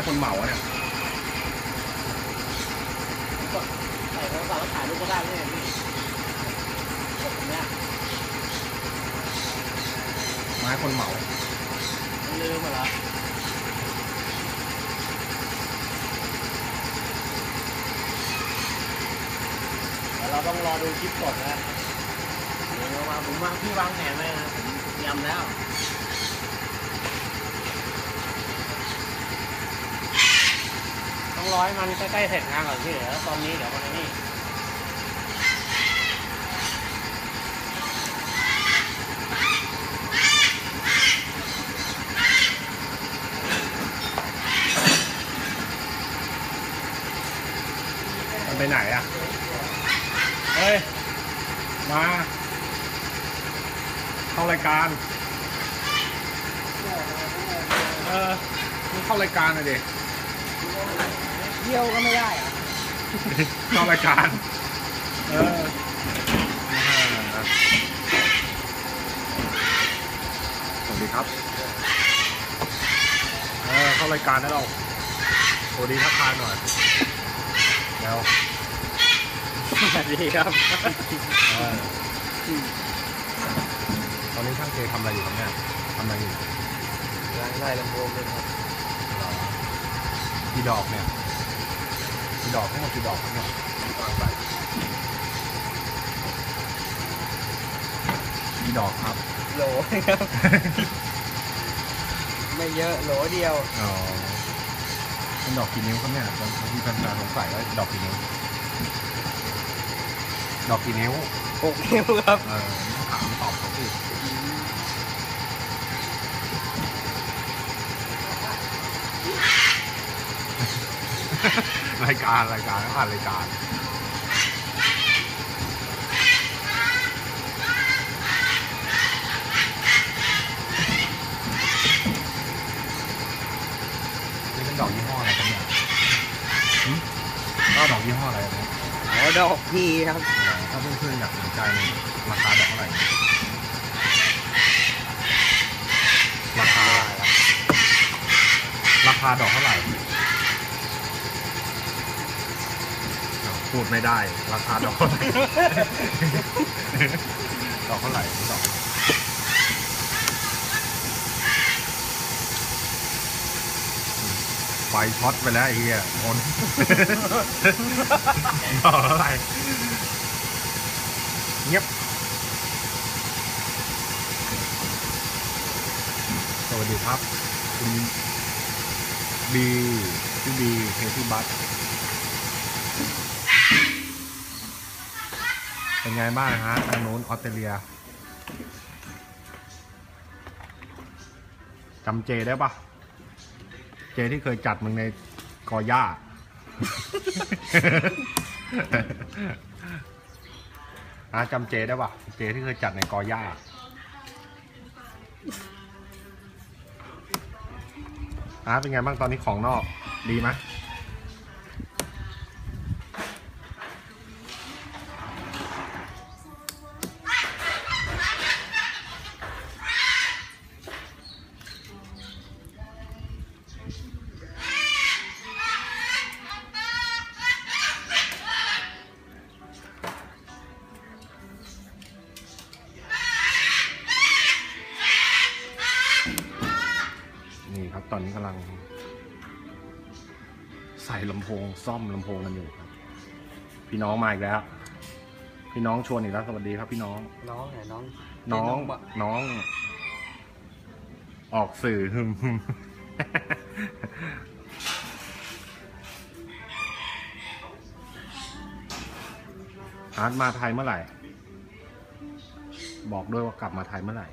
นี่ไม้คนเหมาอะเนี่ยใส่โทรศัพท์แล้วถ่ายรูปก็ได้ไม่ใช่พี่กดตรงเนี้ยไม้คนเหมา มันลืมมาแล้วเดี๋ยวเราต้องรอดูคลิปสดนะเดี๋ยวมาผมวางพี่วางแผนไว้นะผมเตรียมแล้ว องร้อยมันใกล้ๆเสร็จงานก่อนพี่เดี๋ยวตอนนี้เดี๋ยวมันนี่มันไปไหนอะ เฮ้ย มาเข้ารายการ เออมึงเข้ารายการหน่อยดิ เที่ยวก็ไม่ได้อะเข้ารายการเอออ่าสวัสดีครับเออเข้ารายการได้เราสวัสดีทักทายหน่อยแล้วสวัสดีครับเออตอนนี้ช่างเจทำอะไรอยู่ครับเนี่ยทำอะไรอยู่ร้านไล่ลำโพงเลยครับเหรอกี่ดอกเนี่ยกี่ ดอกทั้งหมดกี่ดอกครับเนี่ยวางไปกี่ดอกครับโหลครับ ไม่เยอะโหลเดียวอ๋อเป็นดอกกี่นิ้วครับเนี่ยบางทีแฟนๆสงสัยว่าดอกกี่นิ้ว ดอกกี่นิ้ว หกนิ้วครับ เออต้องถามตอบเขาสิ รายการรายการผ่านรายการนี่เป็นดอกยี่ห้ออะไรครับเนี่ยหึก็ดอกยี่ห้ออะไรนะอ๋อดอกพีครับ ถ้าเพื่อนๆอยากสนใจเนี่ยราคาดอกเท่าไหร่ราคา ราคาดอกเท่าไหร่อ้าว พูดไม่ได้ ราคาดอกเท่าไหร่ดอกเท่าไหร่ดอกไฟช็อตไปแล้วไอ้เหี้ยโอนดอกเท่าไหร่เงียบสวัสดีครับ คุณบีพี่บีเฮที่บัส เป็นไงบ้างฮะทางโน้นออสเตรเลียจำเจได้ปะเจที่เคยจัดมึงในกอหญ้าอาจำเจได้ปะเจที่เคยจัดในกอหญ้าอาเป็นไงบ้างตอนนี้ของนอก ดีไหม ใส่ลำโพงซ่อมลำโพงกันอยู่ครับ พี่น้องมาอีกแล้ว พี่น้องชวนอีกแล้วสวัสดีครับพี่น้อง น้องไหนน้องน้องบะน้อง ออกสื่อฮึมฮึมอาร์ตมาไทยเมื่อไหร่ บอกด้วยว่ากลับมาไทยเมื่อไหร่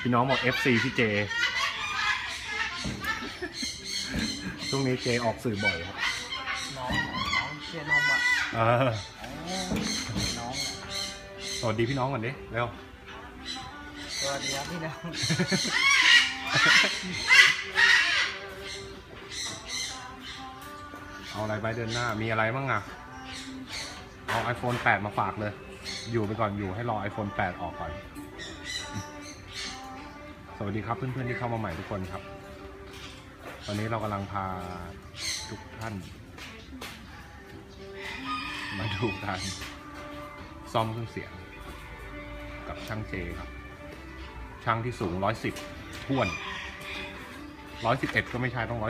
พี่น้องบอก FC พี่เจ ช่วงนี้เจออกสื่อบ่อยครับน้องน้องเชียร์นมอะเอออ๋อน้องอะสวัสดีพี่น้องก่อนดิเร็วสวัสดีครับพี่น้องเอาอะไรไปเดินหน้า มีอะไรบ้างอะ iPhone 8 มาฝากเลย อยู่ไปก่อนอยู่ให้รอ iPhone 8 ออกก่อน สวัสดีครับเพื่อนๆที่เข้ามาใหม่ทุกคนครับ ตอนนี้เรากำลังพาทุกท่าน มาดูการซ่อมเครื่องเสียง กับช่างเจครับ ช่างที่สูง 110ท้วน 111 ก็ไม่ใช่ต้อง 110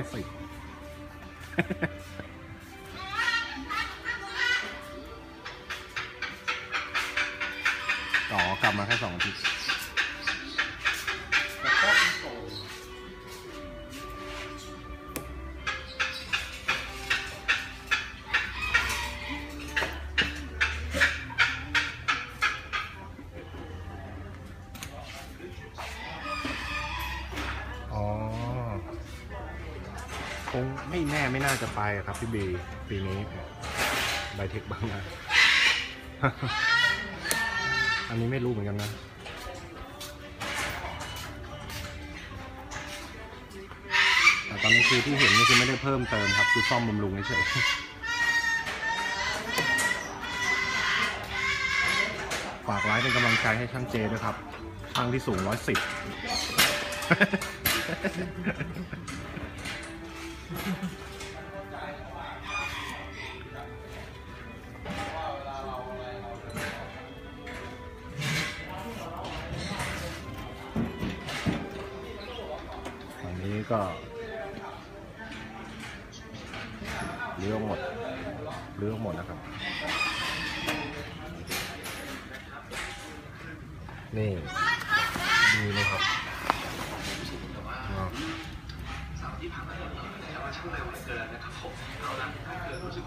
อ๋อกลับมาแค่สองอาทิตย์ จะไปครับพี่บีปีนี้ไบเทคบางนาอันนี้ไม่รู้เหมือนกันนะแต่ตอนนี้คือที่เห็นนี่คือไม่ได้เพิ่มเติมครับคือซ่อมบำรุงเฉยฝากไลค์เป็นกำลังใจให้ช่างเจด้วยครับช่างที่สูงร้อยสิบ ก็เลี้ยวหมดเลี้ยวหมดนะครับ นี่ดีเลยครับ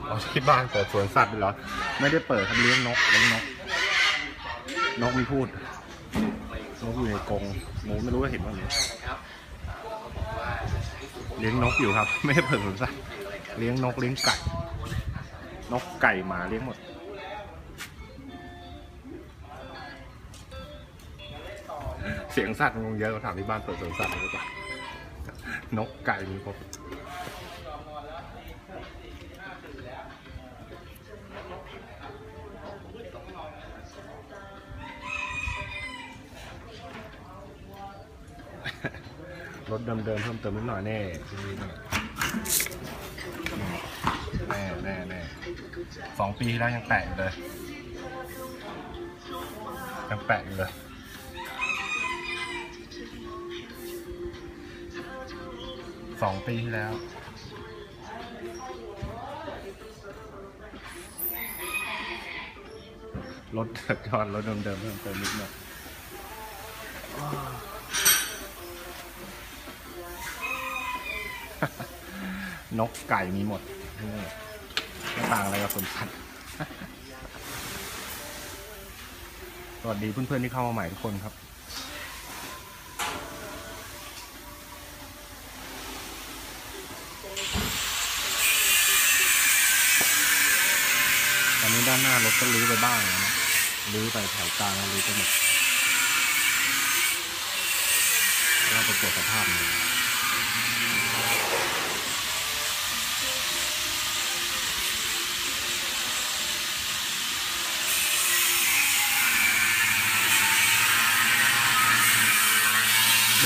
อาอที่บ้านเปิดสวนสัตว์เหรอ ไม่ได้เปิดครับเลี้ยงนกเลี้ยงนก นกมีพูดนกอยู่ในกรงหนูไม่รู้ว่าเห็นว่าไงครับ เลี้ยงนกอยู่ครับ ไม่ได้เปิดสวนสัตว์เลี้ยงนกเลี้ยงไก่ นกไก่หมาเลี้ยงหมด เสียงสัตว์มันคงเยอะเราถามที่บ้านเปิดสวนสัตว์หรือเปล่านกไก่มีครบ รถเดิมๆเพิ่มเติมนิดหน่อยแน่ที่นี่แน่แน่แน่สองปีที่แล้วยังแปะอยู่เลยยังแปะอยู่เลยสองปีที่แล้วรถจอดรถเดิมๆเพิ่มเติมนิดหน่อย นกไก่มีหมดที่นี่ไม่ต่างอะไรกับสวนสัตว์สวัสดีเพื่อนๆที่เข้ามาใหม่ทุกคนครับตอนนี้ด้านหน้ารถก็รื้อไปบ้างแล้วนะรื้อไปแถวกลางแล้วรื้อไปหมดเราไปตรวจสภาพหน่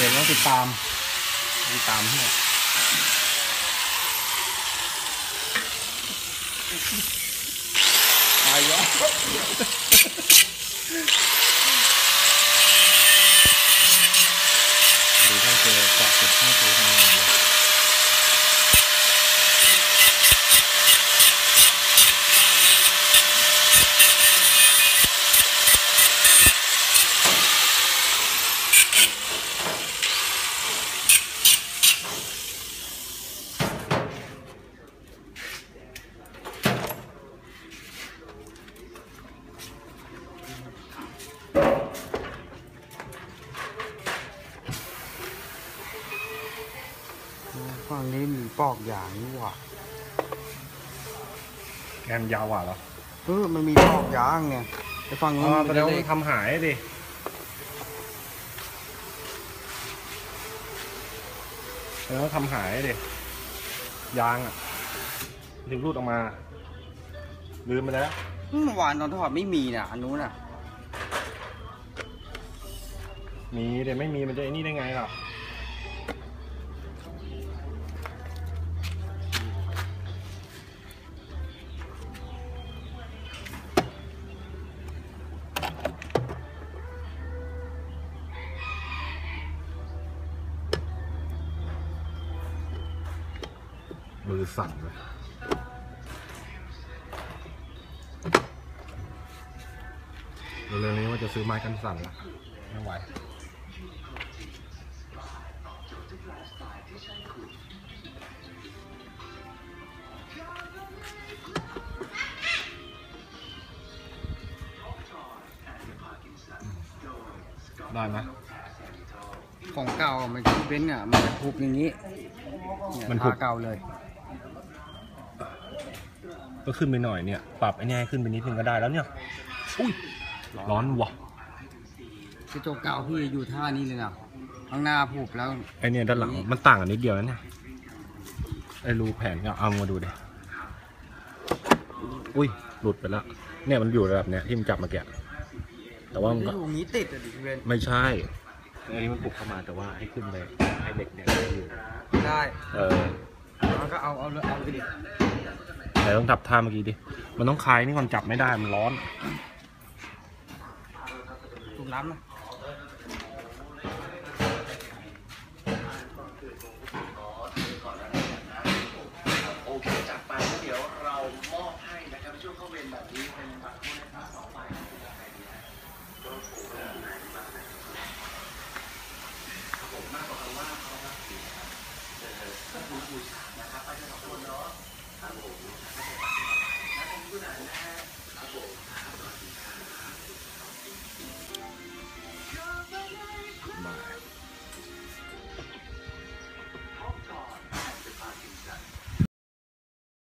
อยเบรกต้องติดตาม ติดตามให้หน่อยตายแล้วดูถ้าเจอจับติดให้ตัวทำงานเลย ฝั่งนี้มี ปอกยางนี่หว่าแกนยาวกว่าเหรอเออมันมีปอกยางไงไอ้ฝั่งนู้อ๋นอมันแสเป็นดงว่าเลมัขนทำหายดิแสดงว่าทำหายดิยางอะถึงรูดออกมาลืมไปแล้วเมื่อวานตอนถอดไม่มีนะอันนู้นน่ะ มีแต่ไม่มีมันจะไอ้นี่ได้ไงหร สั่นเลยเร็วๆนี้ว่าจะซื้อไม้กันสั่นละไม่ไหวได้ไหมของเก่ามันคือเบนซ์อะมันจะทุบอย่างนี้เนี่ยมันทุบทาเก่าเลย ก็ขึ้นไปหน่อยเนี่ยปรับไอ้นี่ให้ขึ้นไปนิดนึงก็ได้แล้วเนี่ยอุ้ยร้อนวะคือตัวเก่าพี่อยู่ท่านี้เลยนะข้างหน้าผูบแล้วไอเนี่ยด้านหลังมันต่างกันนิดเดียวนะเนี่ยไอรูแผนก็เอามาดูดิอุ้ยหลุดไปแล้วเนี่ยมันอยู่ระดับเนี้ยที่มันจับมาแกะแต่ว่ามันจะก็อยู่อย่างนี้ติดอะดิเบนซ์ไม่ใช่อันนี้มันปลุกเข้ามาแต่ว่าให้ขึ้นไปให้เด็กเนี่ยอยู่ได้เออแล้วก็เอาเอาเลยเอาไปดิ แต่ต้องจับท่าเมื่อกี้ดิ มันต้องคลายนี่ก่อนจับไม่ได้มันร้อน ถูกน้ำนะ